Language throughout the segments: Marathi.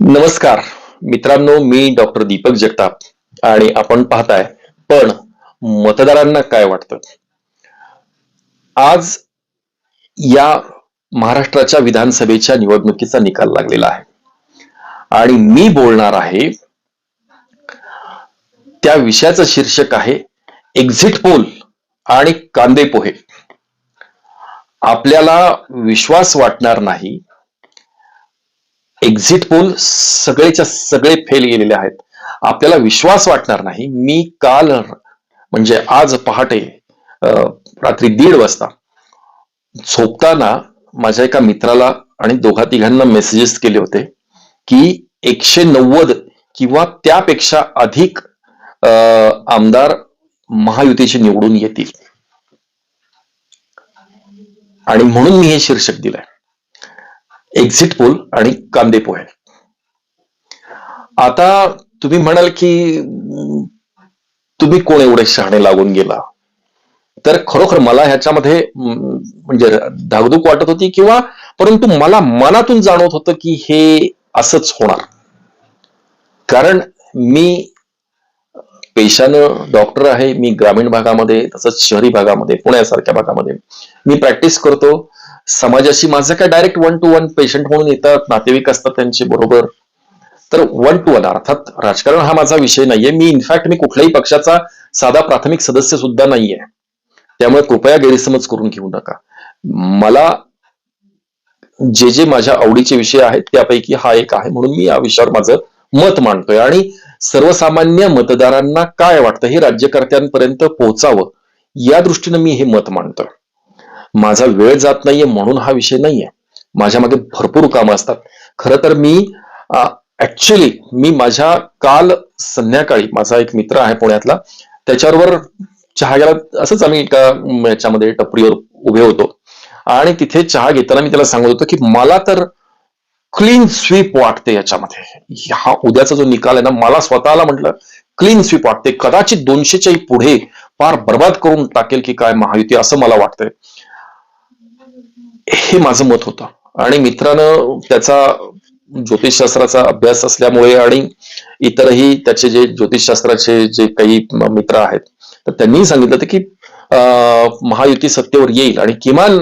नमस्कार. मित्रांनो मी डॉक्टर दीपक जगताप आणि आपण पाहताय पण मतदारांना काय वाटतं? आज या महाराष्ट्राच्या विधानसभेच्या निवडणुकीचा निकाल लागलेला आहे. आणि मी बोलणार आहे त्या विषयाचं शीर्षक आहे एक्झिट पोल आणि कांदे पोहे. आपल्याला विश्वास वाटणार नाही एक्झिट पोल सगळेच्या सगळे फेल गेलेले आहेत. आपल्याला विश्वास वाटणार नाही मी काल म्हणजे आज पहाटे रात्री दीड वाजता झोपताना माझ्या एका मित्राला आणि दोघा तिघांना मेसेजेस केले होते की एकशे नव्वद किंवा त्यापेक्षा अधिक अं, आमदार महायुतीचे निवडून येतील. आणि म्हणून मी हे शीर्षक दिलंय. एक्झिट पोल आणि कांदे पोहे. आता तुम्ही म्हणाल की तुम्ही कोण एवढे शहाणे लागून गेला? तर खरोखर मला ह्याच्यामध्ये म्हणजे धागदूक वाटत होती किंवा परंतु मला मनातून जाणवत होतं की हे असंच होणार. कारण मी पेशानं डॉक्टर आहे मी ग्रामीण भागामध्ये तसंच शहरी भागामध्ये पुण्यासारख्या भागामध्ये. मी प्रॅक्टिस करतो समाजाशी माझं काय direct one two one patient म्हणून येतात नातेवाईक असतात त्यांचे बरोबर. तर वन टू वन अर्थात राजकारण हा माझा विषय नाहीये. मी इनफॅक्ट मी कुठल्याही पक्षाचा साधा प्राथमिक सदस्य सुद्धा नाहीये. त्यामुळे कृपया गैरसमज करून घेऊ नका. मला जे जे माझ्या आवडीचे विषय आहेत त्यापैकी हा एक आहे म्हणून मी या विषयावर माझं मत मांडतोय. आणि सर्वसामान्य मतदारांना काय वाटतं हे राज्यकर्त्यांपर्यंत पोहोचावं या दृष्टीनं मी हे मत मांडतोय. माझा वेळ जात नाहीये म्हणून हा विषय नाहीये. माझ्या मागे भरपूर कामं असतात. खरं तर मी ऍक्च्युली मी माझ्या काल संध्याकाळी माझा एक मित्र आहे पुण्यातला त्याच्याबरोबर चहा घ्यायला असंच आम्ही एका याच्यामध्ये टपरीवर उभे होतो. आणि तिथे चहा घेताना मी त्याला सांगत होतो की मला तर क्लीन स्वीप वाटते याच्यामध्ये. हा उद्याचा जो निकाल आहे ना मला स्वतःला म्हटलं क्लीन स्वीप वाटते. कदाचित दोनशेच्या पुढे फार बर्बाद करून टाकेल की काय महायुती असं मला वाटतंय. हे माझं मत होतं. आणि मित्रानं त्याचा ज्योतिषशास्त्राचा अभ्यास असल्यामुळे आणि इतरही त्याचे जे ज्योतिषशास्त्राचे जे काही मित्र आहेत तर त्यांनी सांगितलं होतं की महायुती सत्तेवर येईल आणि किमान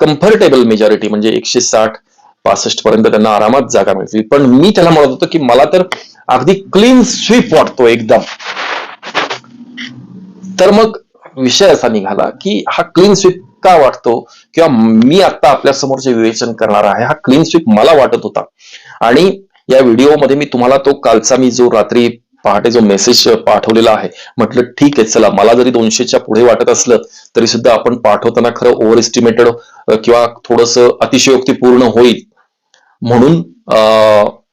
कम्फर्टेबल मेजॉरिटी म्हणजे एकशे साठ पासष्ट पर्यंत त्यांना आरामात जागा मिळतील. पण मी त्याला म्हणत होतो की मला तर अगदी क्लीन स्वीप वाटतो एकदम. तर मग विषय असा निघाला की हा क्लीन स्वीप का वाटतो किंवा मी आता आपल्यासमोर जे विवेचन करणार आहे हा क्लीन स्वीप मला वाटत होता. आणि या व्हिडिओमध्ये मी तुम्हाला तो कालचा मी जो रात्री पहाटे जो मेसेज पाठवलेला आहे म्हटलं ठीक आहे चला मला जरी दोनशेच्या पुढे वाटत असलं तरी सुद्धा आपण पाठवताना खरं ओव्हर एस्टिमेटेड किंवा थोडस अतिशयोक्तीपूर्ण होईल. म्हणून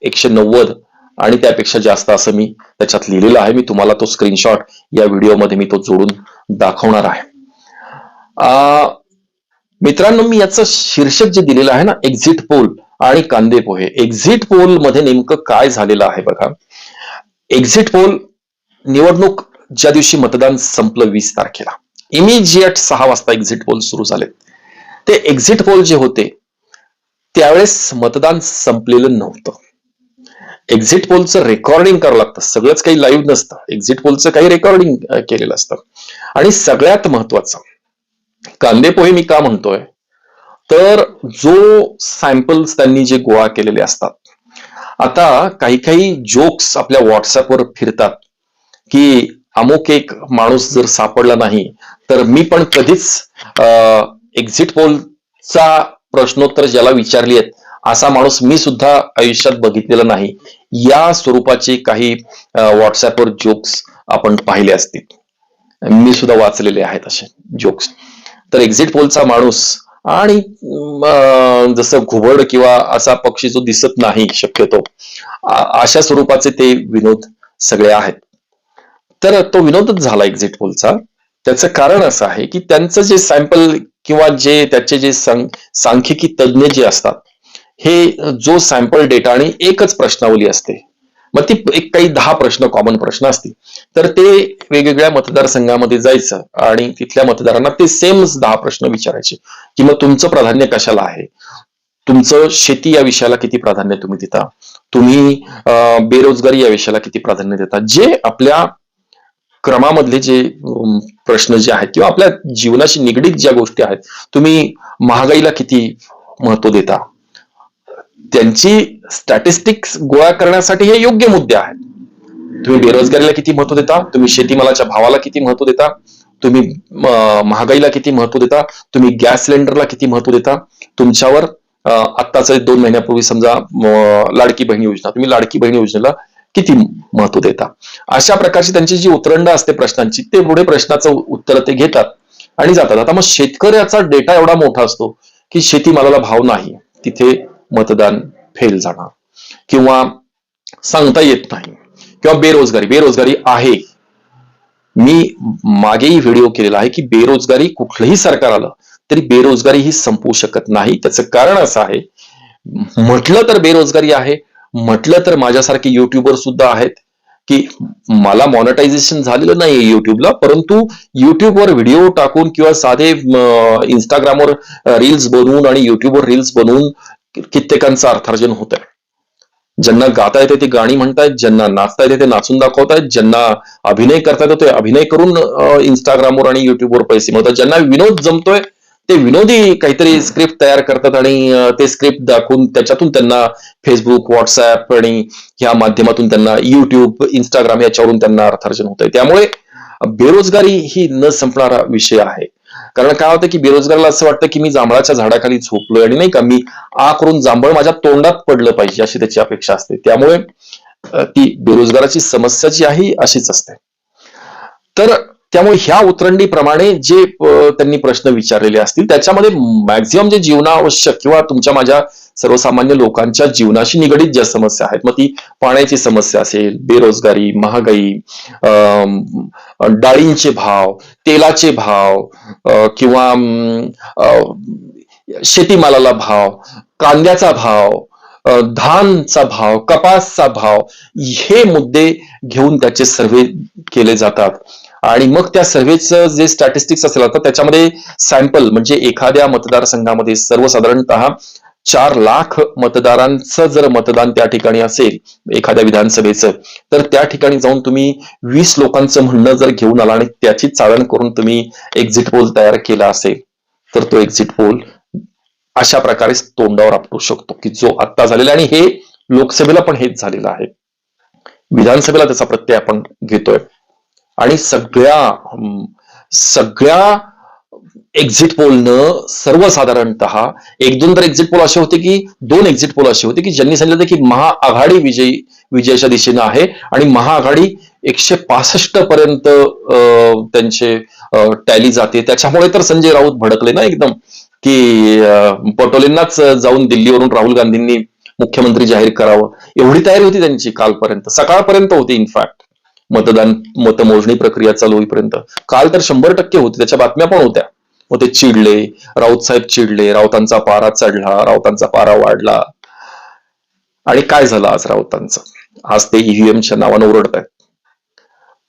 एकशे नव्वद आणि त्यापेक्षा जास्त असं मी त्याच्यात लिहिलेलं आहे. मी तुम्हाला तो स्क्रीनशॉट या व्हिडिओमध्ये मी तो जोडून दाखवणार आहे. मित्रांनो मी याचं शीर्षक जे दिलेलं आहे ना एक्झिट पोल आणि कांदे पोहे. एक्झिट पोलमध्ये नेमकं काय झालेलं आहे बघा. एक्झिट पोल निवडणूक ज्या दिवशी मतदान संपलं वीस तारखेला. इमिजिएट सहा वाजता एक्झिट पोल सुरू झाले ते एक्झिट पोल जे होते त्यावेळेस मतदान संपलेलं नव्हतं. एक्झिट पोलचं रेकॉर्डिंग करावं लागतं. सगळंच काही लाईव्ह नसतं. एक्झिट पोलचं काही रेकॉर्डिंग केलेलं असतं. आणि सगळ्यात महत्वाचं कांदे पोहे मी का म्हणतोय? तर जो सॅम्पल्स त्यांनी जे गोळा केलेले असतात. आता काही काही जोक्स आपल्या व्हॉट्सअपवर फिरतात की अमुक एक माणूस जर सापडला नाही तर मी पण कधीच एक्झिट पोलचा प्रश्नोत्तर ज्याला विचारली आहेत असा माणूस मी सुद्धा आयुष्यात बघितलेला नाही. या स्वरूपाचे काही व्हॉट्सअपवर जोक्स आपण पाहिले असतील. मी सुद्धा वाचलेले आहेत असे जोक्स तर एक्झिट पोलचा माणूस आणि जसं घुबड किंवा असा पक्षी जो दिसत नाही शक्यतो अशा स्वरूपाचे ते विनोद सगळे आहेत. तर तो विनोदच झाला एक्झिट पोलचा त्याचं कारण असं आहे की त्यांचं जे सॅम्पल किंवा जे त्याचे जे सांख्यिकी तज्ज्ञ जे असतात हे जो सॅम्पल डेटा आणि एकच प्रश्नावली असते. मग ती एक काही दहा प्रश्न कॉमन प्रश्न असतील. तर ते वेगवेगळ्या मतदारसंघामध्ये जायचं आणि तिथल्या मतदारांना ते सेम दहा प्रश्न विचारायचे की मग तुमचं प्राधान्य कशाला आहे? तुमचं शेती या विषयाला किती प्राधान्य तुम्ही देता? तुम्ही बेरोजगारी या विषयाला किती प्राधान्य देता? जे आपल्या क्रमामधले जे प्रश्न जे आहेत किंवा आपल्या जीवनाशी निगडीत ज्या गोष्टी आहेत तुम्ही महागाईला किती महत्त्व देता? त्यांची स्टॅटिस्टिक्स गोळा करण्यासाठी हे योग्य मुद्दे आहेत. तुम्ही बेरोजगारीला किती महत्त्व देता? तुम्ही शेतीमालाच्या भावाला किती महत्त्व देता? तुम्ही महागाईला किती महत्त्व देता? तुम्ही गॅस सिलेंडरला किती महत्त्व देता? तुमच्यावर आत्ताच दोन महिन्यापूर्वी समजा लाडकी बहीण योजना तुम्ही लाडकी बहीण योजनेला किती महत्त्व देता? अशा प्रकारची त्यांची जी उतरंड असते प्रश्नांची ते पुढे प्रश्नाचं उत्तर ते घेतात आणि जातात. आता मग शेतकऱ्याचा डेटा एवढा मोठा असतो की शेतीमालाला भाव नाही. तिथे मतदान फेल जाणार. किंवा सांगता येत नाही. किंवा बेरोजगारी बेरोजगारी आहे. मी मागेही व्हिडिओ केलेला आहे की बेरोजगारी कुठलंही सरकार आलं तरी बेरोजगारी ही संपवू शकत नाही. त्याचं कारण असं आहे म्हटलं तर बेरोजगारी आहे म्हटलं तर माझ्यासारखे युट्यूबर सुद्धा आहेत की मला मॉनिटायझेशन झालेलं नाही युट्यूबला परंतु युट्यूबवर व्हिडिओ टाकून किंवा साधे इंस्टाग्रामवर रील्स बनवून आणि युट्यूबवर रील्स बनवून कित्येकांचं अर्थार्जन होत आहे ज्यांना गाता येते ते गाणी म्हणतायत ज्यांना नाचता येते ते नाचून दाखवतायत ज्यांना अभिनय करता येतो ते अभिनय करून इंस्टाग्रामवर आणि युट्यूबवर पैसे मिळतात ज्यांना विनोद जमतोय ते विनोदी काहीतरी स्क्रिप्ट तयार करतात आणि ते स्क्रिप्ट दाखवून त्याच्यातून त्यांना फेसबुक व्हॉट्सअप आणि ह्या माध्यमातून त्यांना युट्यूब इंस्टाग्राम याच्यावरून त्यांना अर्थार्जन होत आहे त्यामुळे बेरोजगारी ही न संपणारा विषय आहे. कारण काय होतं की बेरोजगाराला असं वाटतं की मी जांभळाच्या झाडाखाली झोपलोय आणि नाही का मी आ करून जांभळ माझ्या तोंडात पडलं पाहिजे अशी त्याची अपेक्षा असते. त्यामुळे ती बेरोजगाराची समस्या जी आहे अशीच असते. तर त्यामुळे ह्या उतरंडीप्रमाणे जे त्यांनी प्रश्न विचारलेले असतील त्याच्यामध्ये मॅक्झिमम जे जीवनावश्यक किंवा तुमच्या माझ्या सर्वसामान्य लोकांच्या जीवनाशी निगडीत ज्या समस्या आहेत मग ती पाण्याची समस्या असेल बेरोजगारी महागाई अं, डाळींचे भाव तेलाचे भाव किंवा अं, शेतीमालाला भाव कांद्याचा भाव धानचा भाव कपासचा भाव हे मुद्दे घेऊन त्याचे सर्वे केले जातात. आणि मग त्या सर्व्हेचं जे स्टॅटिस्टिक्स असेल आता त्याच्यामध्ये सॅम्पल म्हणजे एखाद्या मतदारसंघामध्ये सर्वसाधारणतः चार लाख मतदारांचं जर मतदान त्या ठिकाणी असेल एखाद्या विधानसभेचं तर त्या ठिकाणी जाऊन तुम्ही वीस लोकांचं म्हणणं जर घेऊन आला आणि त्याची चाळण करून तुम्ही एक्झिट पोल तयार केला असेल तर तो एक्झिट पोल अशा प्रकारे तोंडावर आपटू शकतो की जो आत्ता झालेला आणि हे लोकसभेला पण हेच झालेलं आहे. विधानसभेला त्याचा प्रत्यय आपण घेतोय. आणि सगळ्या सगळ्या एक्झिट पोलनं सर्वसाधारणत एक दोन तर एक्झिट पोल असे होते की दोन एक्झिट पोल असे होते की ज्यांनी सांगितलं होतं की महाआघाडी विजयी विजयाच्या दिशेनं आहे आणि महाआघाडी एकशे पासष्ट पर्यंत त्यांचे टॅली जाते. त्याच्यामुळे तर संजय राऊत भडकले ना एकदम की पटोलेंनाच जाऊन दिल्लीवरून राहुल गांधींनी मुख्यमंत्री जाहीर करावं. एवढी तयारी होती त्यांची कालपर्यंत. सकाळपर्यंत होती इनफॅक्ट मतदान मतमोजणी प्रक्रिया चालू होईपर्यंत. काल तर शंभर टक्के होते त्याच्या बातम्या पण होत्या. मग ते चिडले राऊत साहेब चिडले राऊतांचा पारा चढला राऊतांचा पारा वाढला. आणि काय झालं आज राऊतांचं? आज ते ईव्हीएमच्या नावानं ओरडत आहेत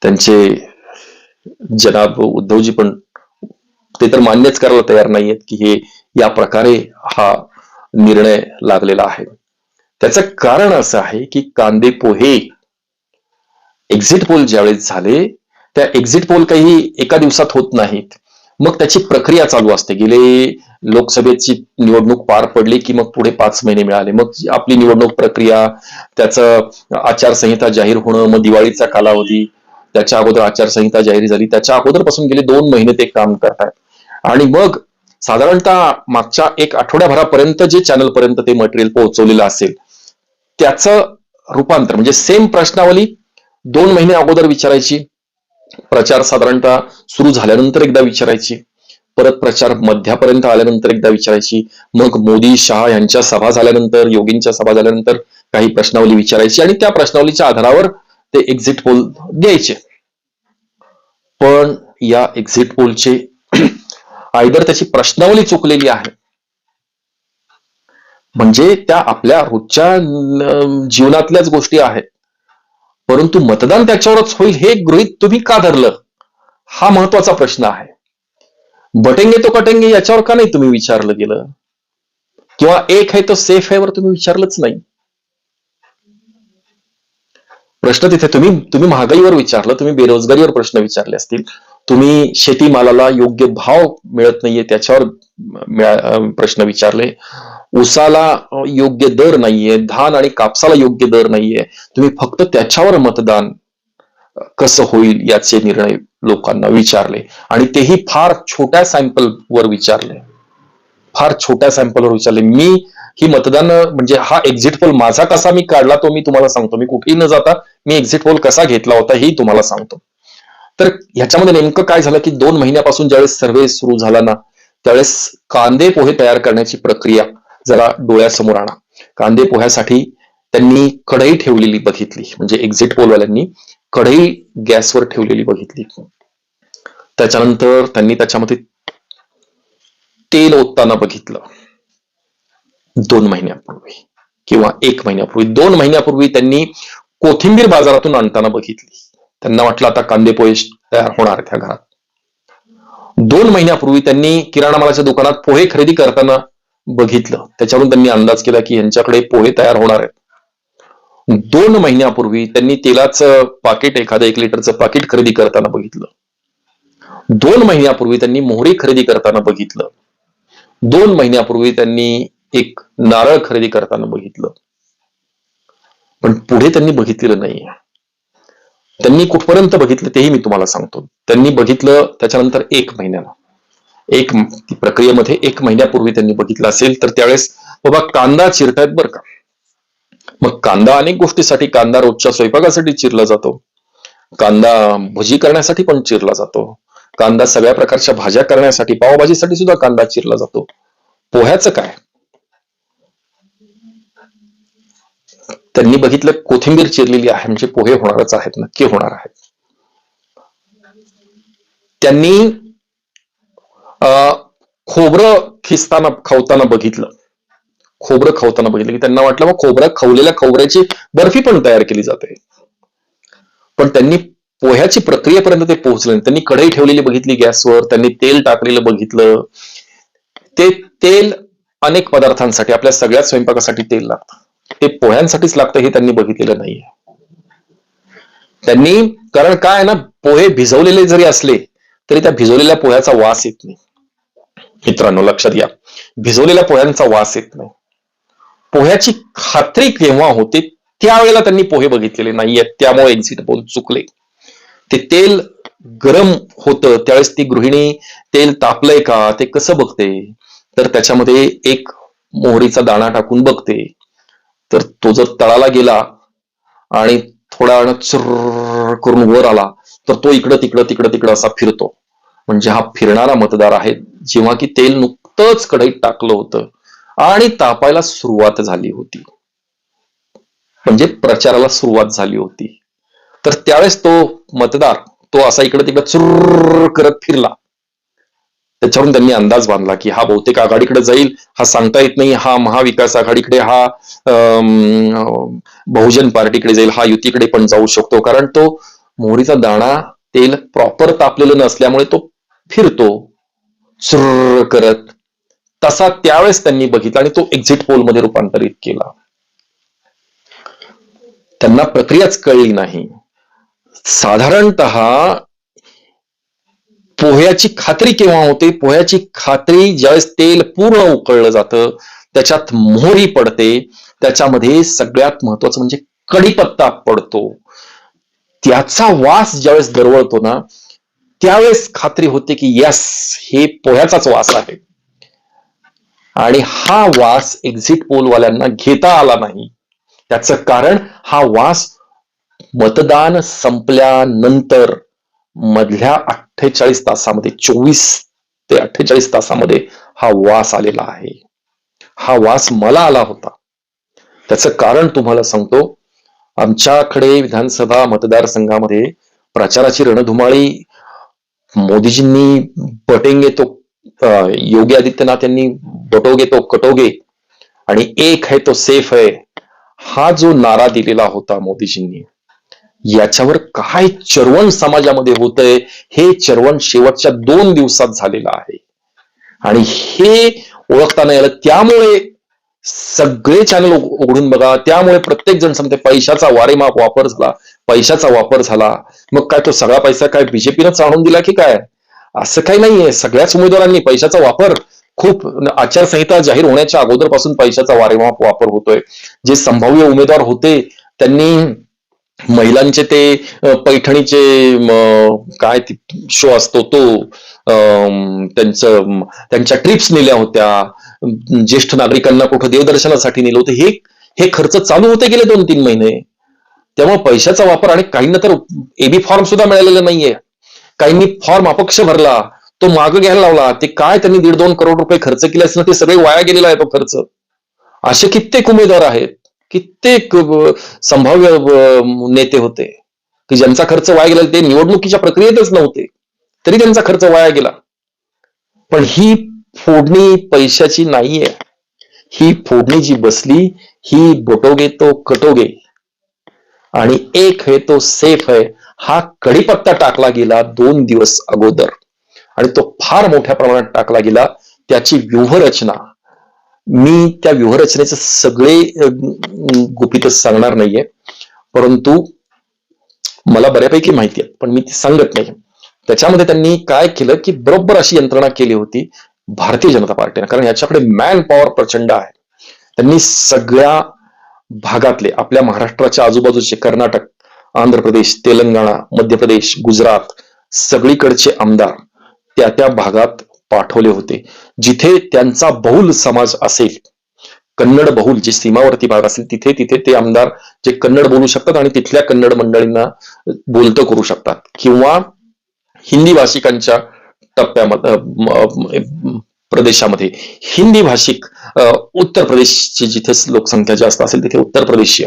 त्यांचे जनाब उद्धवजी पण ते तर मान्यच करायला तयार नाहीयेत की हे या प्रकारे हा निर्णय लागलेला आहे. त्याचं कारण असं आहे की कांदे पोहे एक्झिट पोल ज्यावेळेस झाले त्या एक्झिट पोल काही एका दिवसात होत नाहीत. मग त्याची प्रक्रिया चालू असते. गेले लोकसभेची निवडणूक पार पडली की मग पुढे पाच महिने मिळाले. मग आपली निवडणूक प्रक्रिया त्याचं आचारसंहिता जाहीर होणं मग दिवाळीचा कालावधी त्याच्या अगोदर आचारसंहिता जाहीर झाली. त्याच्या अगोदरपासून गेले दोन महिने ते काम करतात आणि मग साधारणतः मागच्या एक आठवड्याभरापर्यंत जे चॅनल पर्यंत ते मटेरियल पोहोचवलेलं असेल त्याचं रूपांतर म्हणजे सेम प्रश्नावली दोन महिने अगोदर विचारायची. प्रचार साधारणतः सुरू झाल्यानंतर एकदा विचारायची. परत प्रचार मध्यापर्यंत आल्यानंतर एकदा विचारायची. मग मोदी शहा यांच्या सभा झाल्यानंतर योगींच्या सभा झाल्यानंतर काही प्रश्नावली विचारायची आणि त्या प्रश्नावलीच्या आधारावर ते एक्झिट पोल द्यायचे. पण या एक्झिट पोलचे आयदर त्याची प्रश्नावली चुकलेली आहे. म्हणजे त्या आपल्या रोजच्या जीवनातल्याच गोष्टी आहेत. परंतु मतदान त्याच्यावरच होईल हे गृहित तुम्ही का धरलं? हा महत्त्वाचा प्रश्न आहे. बटेंगे तो कटेंगे याच्यावर का नाही तुम्ही विचारलं गेलं? किंवा एक आहे तो सेफ आहे वर तुम्ही विचारलंच नाही. प्रश्न तिथे तुम्ही तुम्ही महागाईवर विचारलं तुम्ही बेरोजगारीवर प्रश्न विचारले असतील. तुम्ही शेतीमालाला योग्य भाव मिळत नाहीये त्याच्यावर प्रश्न विचारले. उसाला योग्य दर नाहीये धान आणि कापसाला योग्य दर नाहीये. तुम्ही फक्त त्याच्यावर मतदान कसं होईल याचे निर्णय लोकांना विचारले. आणि तेही फार छोट्या सॅम्पल वर विचारले. फार छोट्या सॅम्पलवर विचारले. मी ही मतदान म्हणजे हा एक्झिट पोल माझा कसा मी काढला तो मी तुम्हाला सांगतो. मी कुठेही न जाता मी एक्झिट पोल कसा घेतला होता हे तुम्हाला सांगतो. तर ह्याच्यामध्ये नेमकं काय झालं की दोन महिन्यापासून ज्यावेळेस सर्वे सुरू झाला ना त्यावेळेस कांदे पोहे तयार करण्याची प्रक्रिया जरा डोळ्यासमोर आणा. कांदे पोह्यासाठी त्यांनी कढई ठेवलेली बघितली. म्हणजे एक्झिट पोलवाल्यांनी कढई गॅसवर ठेवलेली बघितली. त्याच्यानंतर त्यांनी त्याच्यामध्ये तेल ओतताना बघितलं. दोन महिन्यापूर्वी किंवा एक महिन्यापूर्वी. दोन महिन्यापूर्वी त्यांनी कोथिंबीर बाजारातून आणताना बघितली. त्यांना वाटलं आता कांदे पोहे तयार होणार त्या घरात. दोन महिन्यापूर्वी त्यांनी किराणा मालाच्या दुकानात पोहे खरेदी करताना बघितलं. त्याच्यावरून त्यांनी अंदाज केला की यांच्याकडे पोहे तयार होणार आहेत. दोन महिन्यापूर्वी त्यांनी तेलाचं पाकिट एखादं एक लिटरचं पाकिट खरेदी करताना बघितलं. दोन महिन्यापूर्वी त्यांनी मोहरी खरेदी करताना बघितलं. दोन महिन्यापूर्वी त्यांनी एक नारळ खरेदी करताना बघितलं. पण पुढे त्यांनी बघितलेलं नाहीये. त्यांनी कुठपर्यंत बघितलं तेही मी तुम्हाला सांगतो. त्यांनी बघितलं त्याच्यानंतर एक महिन्याला एक प्रक्रियेमध्ये एक महिन्यापूर्वी त्यांनी बघितलं असेल तर त्यावेळेस बाबा कांदा चिरतायत बरं का? मग कांदा अनेक गोष्टीसाठी कांदा रोजच्या स्वयंपाकासाठी चिरला जातो. कांदा भजी करण्यासाठी पण चिरला जातो. कांदा सगळ्या प्रकारच्या भाज्या करण्यासाठी पावभाजीसाठी सुद्धा कांदा चिरला जातो. पोह्याचं काय? त्यांनी बघितलं कोथिंबीर चिरलेली आहे म्हणजे पोहे होणारच आहेत नक्की होणार आहेत. त्यांनी खोबरं खिसताना खावताना बघितलं. खोबरं खावताना बघितलं की त्यांना वाटलं मग खोबरं खवलेल्या खोबऱ्याची बर्फी पण तयार केली जाते. पण त्यांनी पोह्याची प्रक्रियेपर्यंत ते पोहोचले नाही. त्यांनी कढई ठेवलेली बघितली गॅसवर त्यांनी तेल टाकलेलं बघितलं. ते तेल अनेक पदार्थांसाठी आपल्या सगळ्या स्वयंपाकासाठी तेल लागतं. ते पोह्यांसाठीच लागतं हे त्यांनी बघितलेलं नाहीये. त्यांनी कारण काय आहे ना पोहे भिजवलेले जरी असले तरी त्या भिजवलेल्या पोह्याचा वास येत नाही. मित्रांनो लक्षात घ्या. भिजवलेल्या पोह्यांचा वास येत नाही. पोह्याची खात्री केव्हा होते त्यावेळेला त्यांनी पोहे बघितलेले नाहीयेत. त्यामुळे एक्झिट बोल चुकले. ते तेल गरम होतं त्यावेळेस ती गृहिणी तेल तापलंय का ते कसं बघते? तर त्याच्यामध्ये एक मोहरीचा दाणा टाकून बघते. तर तो जर तळाला गेला आणि थोड्या वेळानं चुर्र करून वर आला तर तो इकडं तिकडं तिकडं तिकडं असा फिरतो. म्हणजे हा फिरणारा मतदार आहे. जेव्हा की तेल नुकतंच कढईत टाकलं होतं आणि तापायला सुरुवात झाली होती. म्हणजे प्रचाराला सुरुवात झाली होती. तर त्यावेळेस तो मतदार तो असा इकडे तिकडे चुर करत फिरला. त्याच्यावरून त्यांनी अंदाज बांधला की हा बहुतेक आघाडीकडे जाईल हा सांगता येत नाही हा महाविकास आघाडीकडे हा अं, बहुजन पार्टीकडे जाईल हा युतीकडे पण जाऊ शकतो. कारण तो मोहरीचा दाणा तेल प्रॉपर तापलेलं नसल्यामुळे तो फिरतो. चुर्र करत तसा त्यावेळेस त्यांनी बघितला आणि तो एक्झिट पोलमध्ये रूपांतरित केला. त्यांना प्रक्रियाच कळली नाही. साधारणत पोह्याची खात्री केव्हा होते? पोह्याची खात्री ज्यावेळेस तेल पूर्ण उकळलं जातं त्याच्यात मोहरी पडते त्याच्यामध्ये सगळ्यात महत्वाचं म्हणजे कडीपत्ता पडतो. त्याचा वास ज्यावेळेस दरवळतो ना त्यावेळेस खात्री होते की यस हे पोह्याचाच वास आहे. आणि हा वास एक्झिट पोलवाल्यांना घेता आला नाही. त्याचं कारण हा वास मतदान संपल्यानंतर मधल्या अठ्ठेचाळीस तासामध्ये चोवीस ते अठ्ठेचाळीस तासामध्ये हा वास आलेला आहे. हा वास मला आला होता. त्याचं कारण तुम्हाला सांगतो आमच्याकडे विधानसभा मतदारसंघामध्ये प्रचाराची रणधुमाळी मोदीजींनी बटेंगे तो योगी आदित्यनाथ यांनी बटोगे तो कटोगे. आणि एक है तो सेफ है हा जो नारा दिलेला होता मोदीजींनी याच्यावर काय चरवण समाजामध्ये होतंय हे चरवण शेवटच्या दोन दिवसात झालेलं आहे. आणि हे ओळखता नाही आलं. त्यामुळे सगळे चॅनल उघडून बघा. त्यामुळे प्रत्येक जण समजते पैशाचा वारेमाप वापर झाला पैशाचा वापर झाला. मग काय तो सगळा पैसा काय बीजेपीनं चाळून दिला की काय? असं काही नाहीये. सगळ्याच उमेदवारांनी पैशाचा वापर खूप आचारसंहिता जाहीर होण्याच्या अगोदरपासून पैशाचा वारेमाप वापर होतोय. जे संभाव्य उमेदवार होते त्यांनी महिलांचे ते पैठणीचे काय शो असतो तो त्यांचं त्यांच्या ट्रिप्स नेल्या होत्या. ज्येष्ठ नागरिकांना कुठं देवदर्शनासाठी नेलं होतं. हे हे खर्च चालू होते गेले दोन तीन महिने. त्यामुळे पैशाचा वापर आणि काहींना तर एबी फॉर्म सुद्धा मिळालेला नाहीये. काहींनी फॉर्म अपक्ष भरला तो मागं घ्यायला लावला ते काय त्यांनी दीड दोन करोड रुपये खर्च केले असं ते सगळे वाया गेलेला आहे तो खर्च. असे कित्येक उमेदवार आहेत कित्येक संभाव्य नेते होते की ज्यांचा खर्च वाया गेला ते निवडणुकीच्या प्रक्रियेतच नव्हते तरी त्यांचा खर्च वाया गेला. पण ही फोडणी पैशाची नाहीये. ही फोडणी जी बसली ही बोटोगे तो कटोगे. आणि एक हे तो सेफ आहे हा कडीपत्ता टाकला गेला दोन दिवस अगोदर. आणि तो फार मोठ्या प्रमाणात टाकला गेला त्याची व्यूहरचना. मी त्या व्यूहरचनेचे सगळे गुपित सांगणार नाहीये परंतु मला बऱ्यापैकी माहिती आहे पण मी ती सांगत नाही. त्याच्यामध्ये त्यांनी काय केलं की बरोबर अशी यंत्रणा केली होती भारतीय जनता पार्टीने कारण याच्याकडे मॅन पॉवर प्रचंड आहे. त्यांनी सगळ्या भागातले आपल्या महाराष्ट्राच्या आजूबाजूचे कर्नाटक आंध्र प्रदेश तेलंगणा मध्य प्रदेश गुजरात सगळीकडचे आमदार त्या त्या भागात पाठवले होते. जिथे त्यांचा बहुल समाज असेल कन्नड बहुल जे सीमावर्ती भाग असेल तिथे तिथे ते आमदार जे कन्नड बोलू शकतात आणि तिथल्या कन्नड मंडळींना बोलतं करू शकतात. किंवा हिंदी भाषिकांच्या टप्प्यामध्ये प्रदेशामध्ये. हिंदी भाषिक उत्तर प्रदेशची जिथे लोकसंख्या जास्त असेल तिथे उत्तर प्रदेशीय.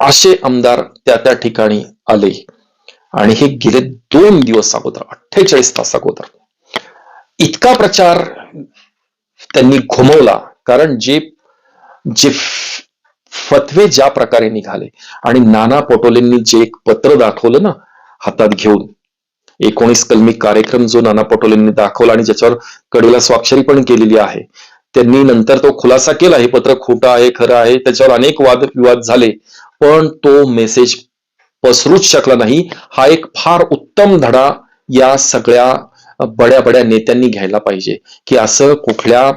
असे आमदार त्या त्या ठिकाणी आले. आणि हे गेले दोन दिवस अगोदर अठ्ठेचाळीस तास अगोदर. इतका प्रचार त्यांनी घुमवला कारण जे जे फतवे ज्या प्रकारे निघाले आणि नाना पटोलेंनी जे एक पत्र दाखवलं ना हातात घेऊन एकोणीस कलमी कार्यक्रम जो नाना पटोलेंनी दाखवला आणि ज्याच्यावर कडेला स्वाक्षरी पण केलेली आहे. त्यांनी नंतर तो खुलासा केला. हे पत्र खोटं आहे खरं आहे त्याच्यावर अनेक वाद विवाद झाले. पण तो मेसेज पसरूच शकला नाही. हा एक फार उत्तम धडा या सगळ्या बड्या बड्या नेत्यांनी घ्यायला पाहिजे. की असं कुठल्या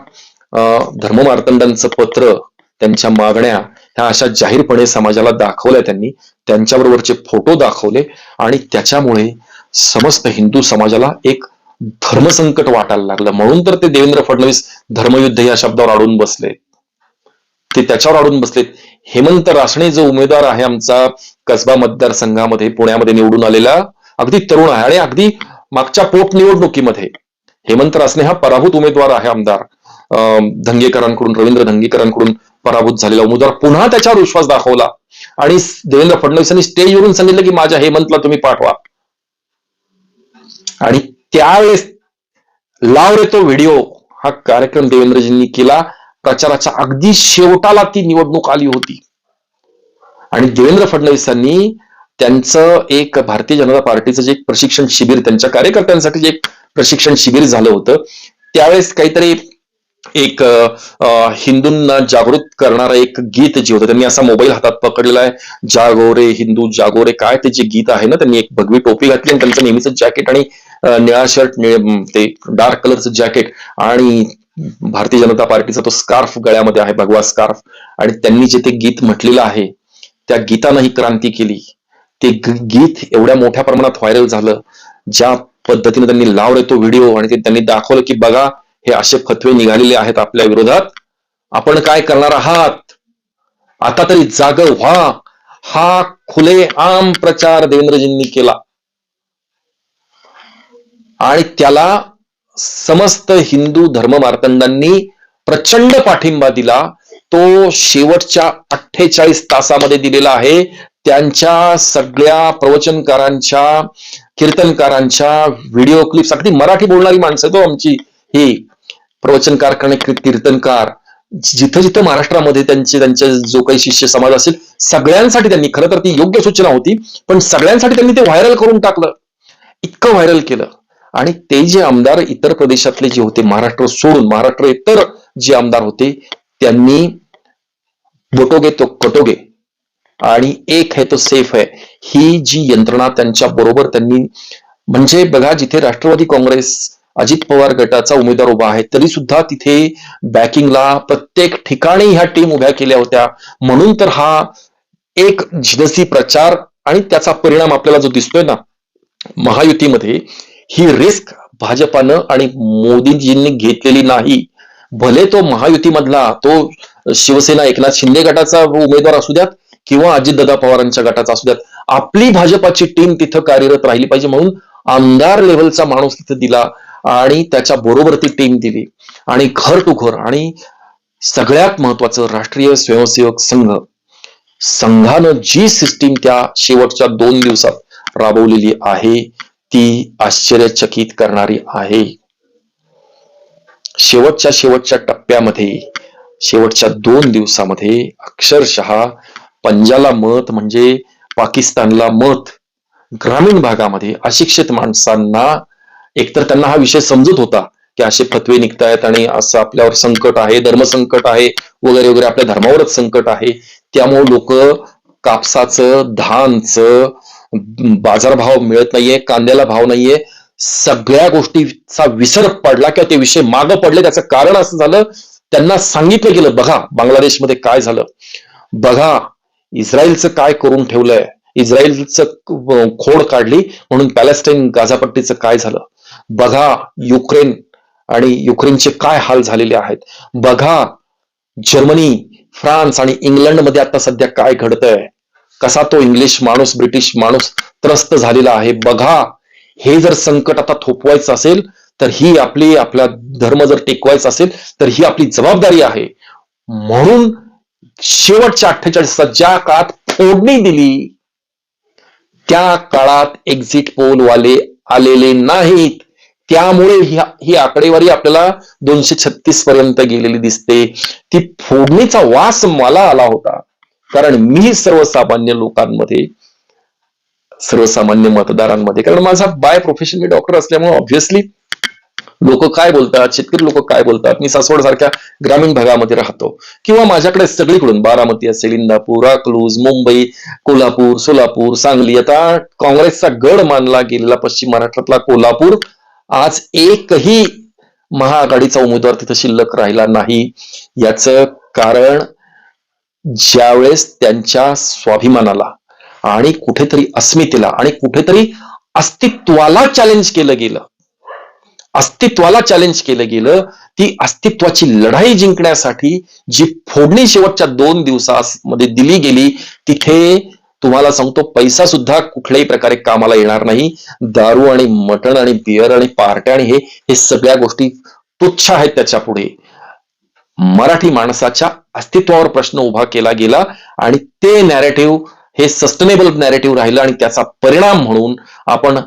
धर्ममार्तंडांचं पत्र त्यांच्या मागण्या ह्या अशा जाहीरपणे समाजाला दाखवल्या त्यांनी. त्यांच्याबरोबरचे फोटो दाखवले आणि त्याच्यामुळे समस्त हिंदू समाजाला एक धर्मसंकट वाटायला लागलं. म्हणून तर ते देवेंद्र फडणवीस धर्मयुद्ध या शब्दावर अडून बसले ते त्याच्यावर अडून बसलेत. हेमंत रासणे जो उमेदवार आहे आमचा कसबा मतदारसंघामध्ये पुण्यामध्ये निवडून आलेला अगदी तरुण आहे आणि अगदी मागच्या पोटनिवडणुकीमध्ये हेमंत रासने हा पराभूत उमेदवार आहे आमदार. अं, धंगेकरांकडून रवींद्र धंगेकरांकडून पराभूत झालेला उमेदवार पुन्हा त्याच्यावर विश्वास दाखवला. आणि देवेंद्र फडणवीसांनी स्टेजवरून सांगितलं की माझ्या हेमंतला तुम्ही पाठवा. आणि त्यावेळेस लाव रे तो व्हिडिओ हा कार्यक्रम देवेंद्रजींनी केला. प्रचाराच्या अगदी शेवटाला ती निवडणूक आली होती. आणि देवेंद्र फडणवीसांनी त्यांचं एक भारतीय जनता पार्टीचं जे एक प्रशिक्षण शिबिर त्यांच्या कार्यकर्त्यांसाठी जे एक प्रशिक्षण शिबिर झालं होतं त्यावेळेस काहीतरी एक हिंदूंना जागृत करणारं एक गीत जे होतं त्यांनी असा मोबाईल हातात पकडलेला आहे जागोरे हिंदू जागोरे काय ते जे गीत आहे ना त्यांनी एक भगवी टोपी घातली आणि त्यांचं नेहमीच जॅकेट आणि निळा शर्ट ते डार्क कलरचं जॅकेट आणि भारतीय जनता पार्टीचा तो स्कार्फ गळ्यामध्ये आहे भगवा स्कार्फ. आणि त्यांनी जे ते गीत म्हटलेलं आहे त्या गीतानं ही क्रांती केली. ते गीत एवढ्या मोठ्या प्रमाणात व्हायरल झालं. ज्या पद्धतीने त्यांनी लावले तो व्हिडिओ आणि ते त्यांनी दाखवलं की बघा हे असे फतवे निघालेले आहेत आपल्या विरोधात. आपण काय करणार आहात? आता तरी जाग व्हा. हा खुले आम प्रचार देवेंद्रजींनी केला. आणि त्याला समस्त हिंदू धर्म मार्तंडांनी प्रचंड पाठिंबा दिला. तो शेवटच्या अठ्ठेचाळीस तासामध्ये दिलेला आहे. त्यांच्या सगळ्या प्रवचनकारांच्या कीर्तनकारांच्या व्हिडिओ क्लिप्स. अगदी मराठी बोलणारी माणसं तो आमची ही. प्रवचनकार आणि कीर्तनकार जिथं जिथं महाराष्ट्रामध्ये त्यांचे त्यांचे जो काही शिष्य समाज असेल सगळ्यांसाठी त्यांनी खरं तर ती योग्य सूचना होती पण सगळ्यांसाठी त्यांनी ते व्हायरल करून टाकलं. इतकं व्हायरल केलं. आणि ते जे आमदार इतर प्रदेशातले जे होते महाराष्ट्र सोडून महाराष्ट्र इतर जे आमदार होते त्यांनी बोटोगे तो कटोगे. आणि एक है तो सेफ है. ही जी यंत्रणा त्यांच्या बरोबर त्यांनी म्हणजे बघा जिथे राष्ट्रवादी काँग्रेस अजित पवार गटाचा उमेदवार उभा आहे. तरी सुद्धा तिथे बॅकिंगला प्रत्येक ठिकाणी ह्या टीम उभ्या केल्या होत्या. म्हणून तर हा एक जिनसी प्रचार आणि त्याचा परिणाम आपल्याला जो दिसतोय ना महायुतीमध्ये ही रिस्क भाजपानं आणि मोदीजींनी घेतलेली नाही. भले तो महायुतीमधला तो शिवसेना एकनाथ शिंदे गटाचा उमेदवार असू द्यात किंवा अजितदादा पवारांच्या गटाचा असू द्यात आपली भाजपाची टीम तिथं कार्यरत राहिली पाहिजे म्हणून आमदार लेवलचा माणूस तिथं दिला आणि त्याच्या बरोबर ती टीम दिली. आणि घर टू घर आणि सगळ्यात महत्वाचं राष्ट्रीय स्वयंसेवक संघ संघानं जी सिस्टीम त्या शेवटच्या दोन दिवसात राबवलेली आहे ती आश्चर्यचकित करणारी आहे. शेवटच्या शेवटच्या टप्प्यामध्ये शेवटच्या दोन दिवसामध्ये अक्षरशः पंजाला मत म्हणजे पाकिस्तानला मत ग्रामीण भागामध्ये अशिक्षित माणसांना एकतर त्यांना हा विषय समजत होता की असे फतवे निघतायत आणि असं आपल्यावर संकट आहे धर्मसंकट आहे वगैरे वगैरे आपल्या धर्मावरच संकट आहे. त्यामुळे लोक कापसाचं धानचं बाजारभाव मिळत नाहीये कांद्याला भाव नाहीये. सगळ्या गोष्टीचा विसर पडला किंवा ते विषय मागं पडले त्याचं कारण असं झालं त्यांना सांगितलं गेलं बघा बांगलादेशमध्ये काय झालं. बघा इस्रायलचं काय करून ठेवलंय. इस्रायलचं खोड काढली म्हणून पॅलेस्टाईन गाझापट्टीचं काय झालं. बघा युक्रेन आणि युक्रेनचे काय हाल झालेले आहेत. बघा जर्मनी फ्रान्स आणि इंग्लंडमध्ये आता सध्या काय घडतंय. कसा तो इंग्लिश माणूस ब्रिटिश माणूस त्रस्त झालेला आहे. बघा हे जर संकट आता थोपवायचं असेल तर ही आपली आपला धर्म जर टिकवायचा असेल तर ही आपली जबाबदारी आहे. म्हणून शेवटच्या अठ्ठेचाळीस ज्या काळात फोडणी दिली त्या काळात एक्झिट पोल वाले आलेले नाहीत. त्यामुळे ही आकडेवारी आपल्याला दोनशे छत्तीस पर्यंत गेलेली दिसते. ती फोडणीचा वास मला आला होता. कारण मी सर्वसामान्य लोकांमध्ये सर्वसामान्य मतदारांमध्ये कारण माझा बाय प्रोफेशन मी डॉक्टर असल्यामुळे ऑब्व्हियसली लोक काय बोलतात शेतकरी लोक काय बोलतात मी सासवड सारख्या ग्रामीण भागामध्ये राहतो. किंवा माझ्याकडे सगळीकडून बारामती असेल इंदापूर अकलूज मुंबई कोल्हापूर सोलापूर सांगली आता काँग्रेसचा गड मानला गेलेला पश्चिम महाराष्ट्रातला कोल्हापूर आज एकही महाआघाडीचा उमेदवार तिथं शिल्लक राहिला नाही. याच कारण ज्यावेळेस त्यांच्या स्वाभिमानाला आणि कुठेतरी अस्मितेला आणि कुठेतरी अस्तित्वाला चॅलेंज केलं गेलं अस्तित्वाला चॅलेंज केलं गेलं ती अस्तित्वाची लढाई जिंकण्यासाठी जी फोडणी शेवटच्या दोन दिवसामध्ये दिली गेली तिथे तुम्हाला सांगतो पैसा सुद्धा कुठल्याही प्रकारे कामाला येणार नाही. दारू आणि मटण आणि बियर आणि पार्ट्या आणि हे हे सगळ्या गोष्टी तुच्छ आहेत त्याच्या पुढे. मराठी माणसाच्या अस्तित्वावर प्रश्न उभा केला गेला आणि ते नॅरेटिव्ह हे सस्टेनेबल नॅरेटिव्ह राहिलं आणि त्याचा परिणाम म्हणून आपण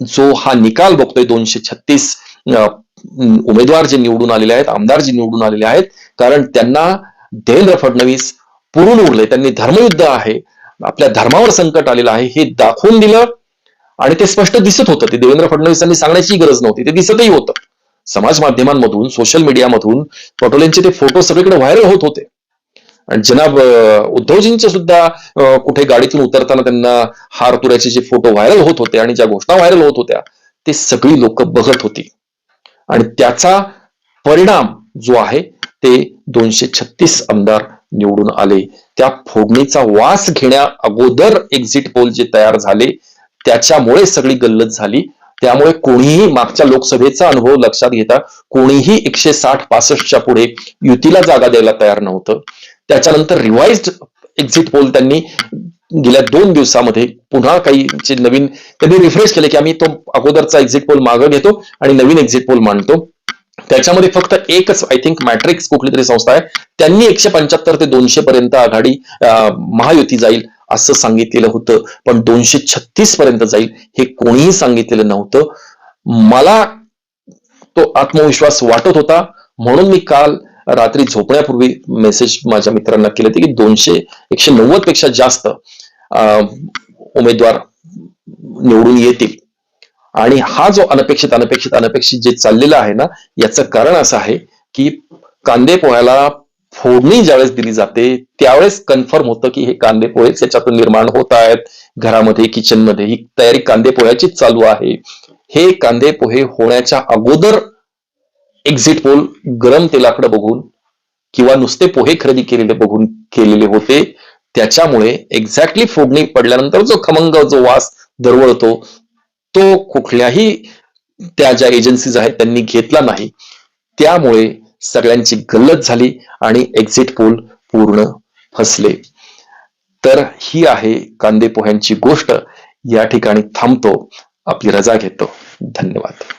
जो हा निकाल बघतोय दोनशे छत्तीस उमेदवार जे निवडून आलेले आहेत आमदार जे निवडून आलेले आहेत कारण त्यांना देवेंद्र फडणवीस पुरून उरले त्यांनी धर्मयुद्ध आहे. आपल्या धर्मावर संकट आलेलं आहे हे दाखवून दिलं. आणि ते स्पष्ट दिसत होतं. ते देवेंद्र फडणवीसांनी सांगण्याची गरज नव्हती. ते दिसतही होतं. समाज माध्यमांमधून सोशल मीडियामधून पटोलेंचे ते फोटो सगळीकडे व्हायरल होत होते. आणि जनाब उद्धवजींचे सुद्धा कुठे गाडीतून उतरताना त्यांना हार तुऱ्याचे जे फोटो व्हायरल होत होते आणि ज्या घोषणा व्हायरल होत होत्या ते सगळी लोक बघत होती. आणि त्याचा परिणाम जो आहे ते दोनशे छत्तीस आमदार निवडून आले. त्या फोडणीचा वास घेण्या अगोदर एक्झिट पोल जे तयार झाले त्याच्यामुळे सगळी गल्लत झाली. त्यामुळे कोणीही मागच्या लोकसभेचा अनुभव लक्षात घेता कोणीही एकशे साठ पासष्टच्या पुढे युतीला जागा द्यायला तयार नव्हतं. त्याच्यानंतर रिवाइज्ड एक्झिट पोल त्यांनी गेल्या दोन दिवसामध्ये पुन्हा काही जे नवीन त्यांनी रिफ्रेश केले की आम्ही तो अगोदरचा एक्झिट पोल मागं घेतो आणि नवीन एक्झिट पोल मांडतो. त्याच्यामध्ये फक्त एकच आय थिंक मॅट्रिक्स कुठली तरी संस्था आहे. त्यांनी एकशे पंच्याहत्तर ते दोनशे पर्यंत आघाडी महायुती जाईल असं सांगितलेलं होतं. पण दोनशे छत्तीस पर्यंत जाईल हे कोणीही सांगितलेलं नव्हतं. मला तो आत्मविश्वास वाटत होता. म्हणून मी काल रात्री झोपण्यापूर्वी मेसेज माझ्या मित्रांना केले होते की दोनशे एकशे नव्वदपेक्षा जास्त उमेदवार निवडून येतील. आणि हा जो अनपेक्षित अनपेक्षित अनपेक्षित जे चाललेला आहे ना याचं कारण असं आहे की कांदे पोह्याला फोडणी ज्यावेळेस दिली जाते त्यावेळेस कन्फर्म होतं की हे कांदे पोहेच याच्यातून निर्माण होत आहेत. घरामध्ये किचनमध्ये ही तयारी कांदे पोह्याचीच चालू आहे. हे कांदे पोहे होण्याच्या अगोदर एक्झिट पोल गरम तेलाकडे बघून किंवा नुसते पोहे खरेदी केलेले बघून केलेले होते. त्याच्यामुळे एक्झॅक्टली फोडणी पडल्यानंतर जो खमंग जो वास दरवळतो तो कुठल्याही त्या ज्या एजन्सीज आहेत त्यांनी घेतला नाही. त्यामुळे सगळ्यांची गल्लत झाली आणि एक्झिट पोल पूर्ण फसले. तर ही आहे कांदे पोह्यांची गोष्ट. या ठिकाणी थांबतो. आपली रजा घेतो. धन्यवाद.